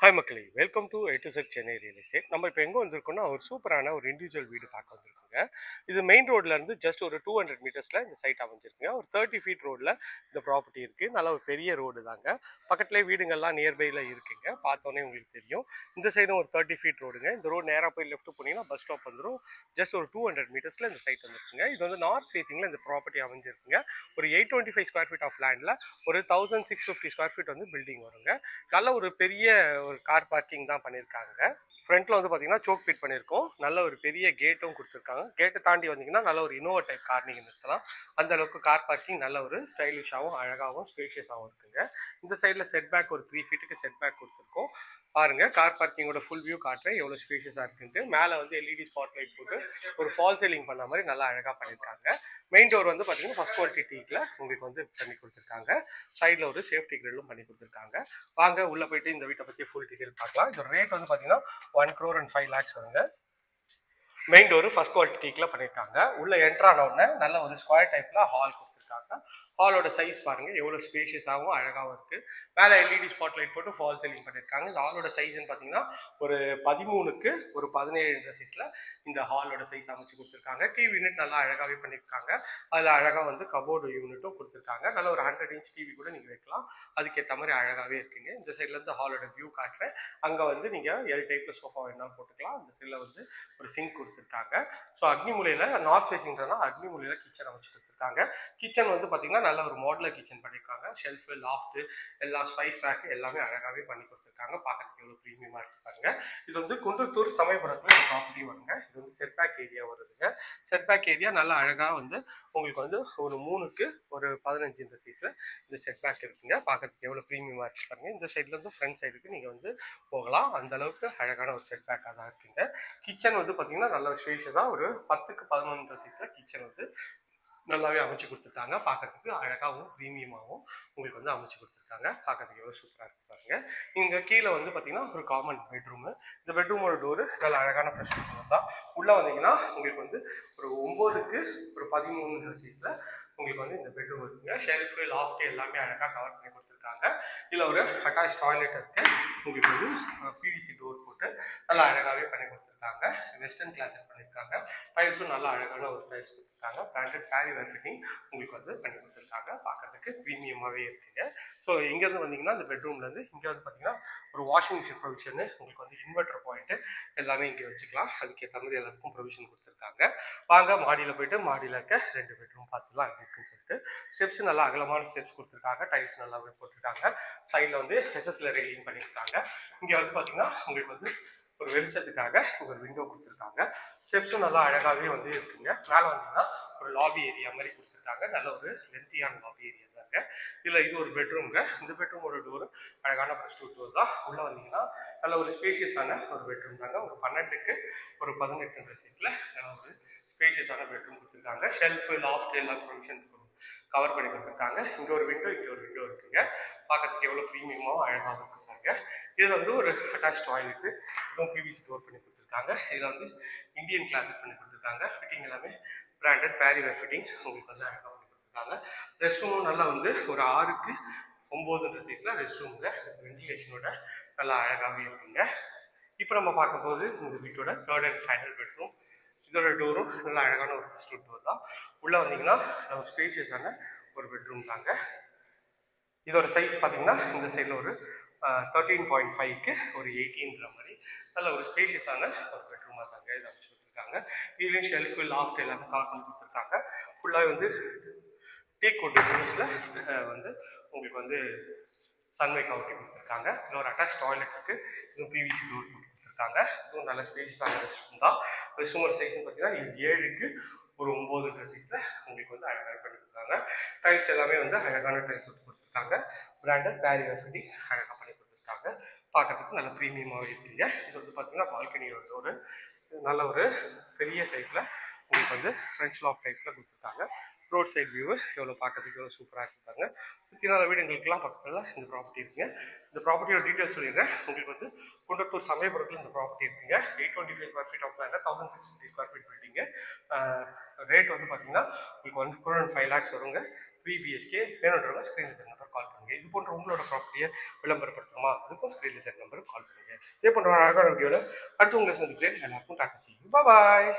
Hi மக்களே welcome to eight to set Chennai real estate நம்ம இப்போ எங்கே வந்திருக்கோம்னா ஒரு சூப்பரான ஒரு இண்டிவிஜுவல் வீடு பார்க்க வந்திருக்கோங்க. இது மெயின் ரோட்லேருந்து ஜஸ்ட் ஒரு டூ ஹண்ட்ரட் மீட்டர்ஸில் இந்த சைட் அமைஞ்சிருக்குங்க. ஒரு தேர்ட்டி ஃபீட் ரோடில் இந்த ப்ராப்பர்ட்டி இருக்குது நல்ல ஒரு பெரிய ரோடு தாங்க. பக்கத்துலேயே வீடுங்கள்லாம் நியர்பையில் இருக்குங்க. பார்த்தோன்னே உங்களுக்கு தெரியும். இந்த சைடும் ஒரு தேர்ட்டி ஃபீட் ரோடுங்க இந்த ரோடு நேராக போய் லெஃப்ட் போனீங்கன்னா பஸ் ஸ்டாப் வந்துடும் ஜஸ்ட் ஒரு டூ ஹண்ட்ரட் மீட்டர்ஸில் இந்த சைட் வந்துருக்குங்க. இது வந்து நார்த் ஃபேஸிங்கில் இந்த ப்ராப்பர்ட்டி அமைஞ்சிருக்குங்க. ஒரு eight twenty five square feet of லேண்டில் ஒரு thousand six fifty square feet வந்து பில்டிங் வருங்க. நல்ல ஒரு பெரிய ஒரு கார் பார்க்கிங் தான் பண்ணியிருக்காங்க ஃப்ரண்ட்டில் வந்து பார்த்தீங்கன்னா சோக் ஃபிட் பண்ணியிருக்கோம் நல்ல ஒரு பெரிய கேட்டும் கொடுத்துருக்காங்க. கேட்டை தாண்டி வந்தீங்கன்னா நல்ல ஒரு இனோவா டைப் கார் நீங்கள் நிறுத்தலாம். அந்த அளவுக்கு கார் பார்க்கிங் நல்ல ஒரு ஸ்டைலிஷாகவும் அழகாகவும் ஸ்பேஷியஸாகவும் இருக்குங்க. இந்த சைடில் செட் பேக் ஒரு த்ரீ ஃபீட்டுக்கு செட் பேக் கொடுத்துருக்கோம். பாருங்க கார் பார்க்கிங்கோட ஃபுல் வியூ காட்டுறேன். எவ்வளோ ஸ்பேஷியஸாக இருக்குன்ட்டு. மேலே வந்து எல்இடி ஸ்பாட் லைட் போட்டு ஒரு ஃபால் சீலிங் பண்ண மாதிரி நல்லா அழகாக பண்ணியிருக்காங்க மெயின் டோர் வந்து பார்த்தீங்கன்னா ஃபஸ்ட் குவாலிட்டி டீக்கில் உங்களுக்கு வந்து பண்ணி கொடுத்துருக்காங்க. சைடில் ஒரு சேஃப்டி கிரில்லும் பண்ணி கொடுத்துருக்காங்க. வாங்க உள்ளே போயிட்டு இந்த வீட்டை பற்றி ஃபுல் டீட்டெயில் பார்க்கலாம். இதோட ரேட் வந்து பார்த்தீங்கன்னா one crore and five lakhs வருங்க. மெயின் டோர் ஃபர்ஸ்ட் குவாலிட்டி டீக்கில் பண்ணியிருக்காங்க உள்ளே என்ட்ரான உடனே நல்ல ஒரு ஸ்கொயர் டைப்பில் ஹால் கொடுத்துருக்காங்க. ஹாலோட சைஸ் பாருங்க. எவ்வளோ ஸ்பேஷியஸாகவும் அழகாகவும் இருக்குது மேலே எல்இடி ஸ்பாட் லைட் போட்டு ஃபால் சீலிங் பண்ணியிருக்காங்க இந்த ஹாலோட சைஸ்ன்னு பார்த்தீங்கன்னா ஒரு பதிமூணுக்கு ஒரு பதினேழு சைஸில் இந்த ஹாலோட சைஸ் அமைச்சு கொடுத்துருக்காங்க. டிவி யூனிட் நல்லா அழகாகவே பண்ணியிருக்காங்க அதில் அழகாக வந்து கபோர்டு யூனிட்டும் கொடுத்துருக்காங்க. நல்ல ஒரு ஹண்ட்ரட் இன்ச் டிவி கூட நீங்கள் வைக்கலாம். அதுக்கேற்ற மாதிரி அழகாகவே இருக்குங்க. இந்த சைட்லேருந்து ஹாலோட வியூ காட்டுறேன். அங்கே வந்து நீங்கள் எல் டைப்பில் சோஃபா வேணாலும் போட்டுக்கலாம். அந்த சைடில் வந்து ஒரு சிங்க் கொடுத்துருக்காங்க. ஸோ அக்னிமூலையில் நார்த் ஃபேஸிங்கிறனா அக்னி மூலையில் கிச்சன் அமைச்சிட்டு இருக்காங்க. கிச்சன் வந்து பார்த்திங்கன்னா நல்ல ஒரு மாடலர் கிச்சன் பண்ணியிருக்காங்க. ஷெல்ஃபு லாஃப்ட்டு எல்லா ஸ்பைஸ் ரேக்கு எல்லாமே அழகாகவே பண்ணி கொடுத்துருக்காங்க. பார்க்கறதுக்கு பிரீமியமாக ப்ரீமியமாக இது வந்து குன்றத்தூர் சமயபுரத்தில் இந்த ப்ராப்பர்ட்டி வருங்க. இது வந்து செட்பேக் ஏரியா வருதுங்க. செட்பேக் ஏரியா நல்லா அழகாக வந்து உங்களுக்கு வந்து ஒரு மூணுக்கு ஒரு பதினஞ்சு இந்த சைஸில் இந்த செட்பேக் இருக்குங்க. பார்க்கறதுக்கு எவ்வளோ ப்ரீமியமாக இருக்கு பாருங்க. இந்த சைட்லேருந்து ஃப்ரண்ட் சைடுக்கு நீங்கள் வந்து போகலாம். அந்த அளவுக்கு அழகான ஒரு செட்பேக்காக தான் இருக்குங்க. கிச்சன் வந்து பார்த்தீங்கன்னா நல்ல ஸ்பேஷியஸாக ஒரு பத்துக்கு பதினொன்று சைஸில் கிச்சன் வந்து நல்லாவே அமைச்சு கொடுத்துருக்காங்க. பார்க்கறதுக்கு அழகாகவும் ப்ரீமியமாகவும் உங்களுக்கு வந்து அமைச்சு கொடுத்துருக்காங்க. பார்க்கறதுக்கு எவ்வளோ சூப்பராக இருக்கு பாருங்க. இங்கே கீழே வந்து பார்த்தீங்கன்னா ஒரு காமன் பெட்ரூமு இந்த பெட்ரூமோட டோரு நல்ல அழகான ஃப்ரெஷ் தான். உள்ளே வந்தீங்கன்னா உங்களுக்கு வந்து ஒரு ஒம்போதுக்கு ஒரு பதிமூணு சைஸில் உங்களுக்கு வந்து இந்த பெட்ரூம் இருக்குங்க. ஷெல்ஃபு லாஃப்ட் எல்லாமே அழகாக கவர் பண்ணி கொடுத்துருக்காங்க. இதில் ஒரு அட்டாச் டாய்லெட் இருக்குது உங்களுக்கு வந்து பிவிசி டோர் போட்டு நல்லா அழகாகவே பண்ணி கொடுத்துருக்காங்க. வெஸ்டர்ன் கிளாஸில் பண்ணியிருக்காங்க டைல்ஸும் நல்லா அழகான ஒரு டைல்ஸ் கொடுத்துருக்காங்க. பிராண்டட் பேரி வெர்பிட்டிங் உங்களுக்கு வந்து பண்ணி கொடுத்துருக்காங்க. பார்க்கறதுக்கு ப்ரீமியமாகவே இருக்குங்க ஸோ இங்கேருந்து வந்தீங்கன்னா இந்த பெட்ரூம்லேருந்து இங்கே வந்து பார்த்தீங்கன்னா ஒரு வாஷிங் மிஷின் ப்ரொவிஷனு உங்களுக்கு வந்து இன்வெர்டர் பாயிண்ட்டு எல்லாமே இங்கே வச்சுக்கலாம். அதுக்கேற்ற மாதிரி எல்லாத்துக்கும் ப்ரொவிஷன் கொடுத்துருக்காங்க. வாங்க மாடியில் போயிட்டு மாடியில் இருக்க ரெண்டு பெட்ரூம் பார்த்துலாம் இருக்குன்னு சொல்லிட்டு. ஸ்டெப்ஸ் நல்லா அகலமான ஸ்டெப்ஸ் கொடுத்துருக்காங்க. டைல்ஸ் நல்லாவே போட்டிருக்காங்க. சைடில் வந்து எஸ்எஸ்ல ரெடிங் பண்ணியிருக்காங்க இங்கே வந்து பார்த்தீங்கன்னா உங்களுக்கு வந்து ஒரு வெளிச்சத்துக்காக ஒரு விண்டோ கொடுத்துருக்காங்க. ஸ்டெப்ஸும் நல்லா அழகாகவே வந்து இருக்குங்க. மேலே வந்தீங்கன்னா ஒரு லாபி ஏரியா மாதிரி கொடுத்துருக்காங்க. நல்ல ஒரு லென்த்தியான லாபி ஏரியா தாங்க இதில் இது ஒரு பெட்ரூம்ங்க இந்த பெட்ரூமோட டோர் அழகான ப்ளஸ் டூ டோர் தான். உள்ளே வந்தீங்கன்னா நல்ல ஒரு ஸ்பேஷியஸான ஒரு பெட்ரூம் தாங்க. ஒரு பன்னெண்டுக்கு ஒரு பதினெட்டு சைஸில் நல்ல ஒரு ஸ்பேஷியஸான பெட்ரூம் கொடுத்துருக்காங்க. ஷெல்ஃபு லாஃப்ட் எல்லா ப்ரொவிஷன் கவர் பண்ணி கொடுத்துருக்காங்க. இங்கே ஒரு விண்டோ இங்கே ஒரு விண்டோ இருக்குங்க. பார்க்கறதுக்கு எவ்வளோ ப்ரீமியமாக அழகாக கொடுத்துருக்காங்க. இதில் வந்து ஒரு அட்டாச் டாய்லெட்டு இதுவும் பிவிசி டோர் பண்ணி கொடுத்துருக்காங்க. இதில் வந்து இந்தியன் கிளாஸிக் பண்ணி கொடுத்துருக்காங்க. ஃபிட்டிங் எல்லாமே பிராண்டட் பேரிவேர் ஃபிட்டிங் உங்களுக்கு வந்து அழகாக பண்ணி கொடுத்துருக்காங்க. ரெஸ்ட் ரூமும் நல்லா வந்து ஒரு ஆறுக்கு ஒம்போதுன்ற சைஸில் ரெஸ்ட் ரூமில் வெண்டிலேஷனோட நல்லா அழகாகவே இருக்குங்க இப்போ நம்ம பார்க்கும்போது இந்த வீட்டோட தேர்ட் அண்ட் ஃபைனல் பெட்ரூம் இதோட டோரும் நல்லா அழகான ஒரு ஃபஸ்ட் டோர் தான். உள்ளே வந்தீங்கன்னா நம்ம ஸ்பேசியஸான ஒரு பெட்ரூம் தாங்க. இதோட சைஸ் பார்த்தீங்கன்னா இந்த சைடில் ஒரு தேர்ட்டீன் பாயிண்ட் ஃபைவ்க்கு ஒரு எயிட்டீன்ற மாதிரி. நல்ல ஒரு ஸ்பேஷியஸான ஒரு பெட்ரூமாக தாங்க இதை அமைச்சு கொடுத்துருக்காங்க. இதுலேயும் ஷெல்ஃபு லாஃப்ட் எல்லாமே கவர் பண்ணி கொடுத்துருக்காங்க. ஃபுல்லாக வந்து டீ கோட் வந்து உங்களுக்கு வந்து சன்வை கவுட்டி கொடுத்துருக்காங்க. இன்னொரு ஒரு அட்டாச் டாய்லெட் இருக்குது இன்னும் பிவிசி டோர் கொடுத்துருக்காங்க. இதுவும் நல்ல ஸ்பேஷியஸான ரெஸ்ட் ரூம் தான். ரெஸ்ட் சைஸ்னு பார்த்தீங்கன்னா இது ஏழுக்கு ஒரு ஒம்போதுன்ற சைஸில் உங்களுக்கு வந்து அழகாக பண்ணி கொடுத்துருக்காங்க டைல்ஸ் எல்லாமே வந்து அழகான டைல்ஸ் கொடுத்துருக்காங்க. பிராண்டட் பேரியர் ஃபிட்டி அழகாக பண்ணி கொடுத்துருக்காங்க. பார்க்கறதுக்கு நல்ல ப்ரீமியமாகவே இருக்குங்க. இது வந்து பார்த்தீங்கன்னா பால்கனியோட ஒரு நல்ல ஒரு பெரிய டைப்பில் உங்களுக்கு வந்து ஃப்ரெஞ்ச் லாக் டைப்பில் கொடுத்துருக்காங்க. ரோட் சைட் வியூ எவ்வளோ பார்க்கறதுக்கு எவ்வளோ சூப்பராக இருக்காங்க சுற்றி நாலு வீடுங்களுக்கெல்லாம் பக்கத்தில் இந்த ப்ராப்பர்ட்டி இருக்குங்க. இந்த ப்ராப்பர்ட்டியோட டீட்டெயில்ஸ் சொல்லிடுறேன். உங்களுக்கு வந்து குன்றத்தூர் சமயபுரத்தில் இந்த ப்ராப்பர்ட்டி இருக்குங்க. Eight twenty five square feet of land thousand six fifty square feet building rate வந்து பார்த்தீங்கன்னா உங்களுக்கு வந்து ஃபோர் அண்ட் ஃபைவ் லேக்ஸ் வருங்க. பிபிஎஸ்கே பிஹெச்கே வேணுன்றவங்க ஸ்க்ரீனில் சார் நம்பர் கால் பண்ணுங்க. இது போன்ற உங்களோட ப்ராப்பர்ட்டியை விளம்பரப்படுத்தணுமா? அதுக்கும் ஸ்க்ரீனில் சார் நம்பருக்கு கால் பண்ணுங்க. இதே போன்ற அழகான வீடியோவில் அடுத்து உங்களை சந்திக்கிறேன். எல்லாருக்கும் டாக்டர் செய்யும் பாய்